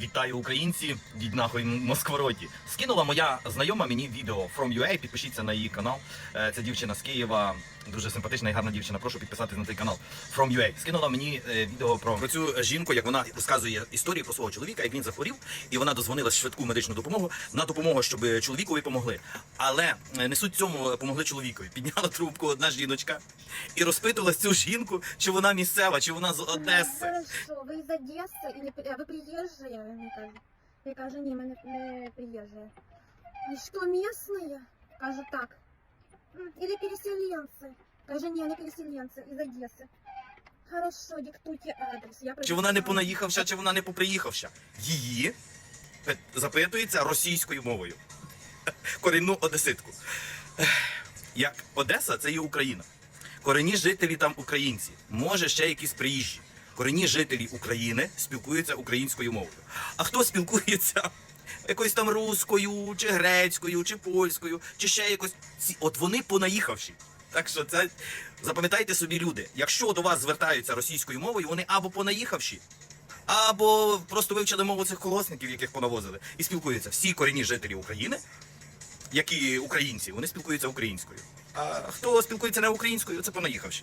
Вітаю українці, дідь нахуй Москвороті. Скинула моя знайома мені відео from UA. Підпишіться на її канал. Е, Це дівчина з Києва, дуже симпатична і гарна дівчина. Прошу підписатись на цей канал from UA. Скинула мені е, відео про, про цю жінку, як вона розказує історію про свого чоловіка, як він захворів, і вона дозвонила швидку медичну допомогу на допомогу, щоб чоловікові помогли. Але е, не суть цьому помогли чоловікові. Підняла трубку одна жіночка і розпитувала цю жінку, чи вона місцева, чи вона з Одеси. Хорошо, ви з Одеси при- ви приїжджі, кажуть. Я кажу, ні, ми не, не приїжджі. І що, місні? Кажу, так. «М, Или переселенці? Кажу, ні, не переселенці, із Одеси. Хорошо, диктуйте адрес. Я Чи вона не понаїхавша, чи вона не поприїхавша. Її запитується російською мовою. Корінну одеситку. Як Одеса це є Україна. Корінні жителі там українці. Може ще якісь приїжджі. Корінні жителі України спілкуються українською мовою. А хто спілкується якоюсь там руською, чи грецькою, чи польською, чи ще якось. От вони понаїхавші. Так що це запам'ятайте собі, люди. Якщо до вас звертаються російською мовою, вони або понаїхавші, або просто вивчили мову цих колосників, яких понавозили, і спілкуються. Всі корінні жителі України, які українці, вони спілкуються українською. А хто спілкується не українською, це понаїхавші.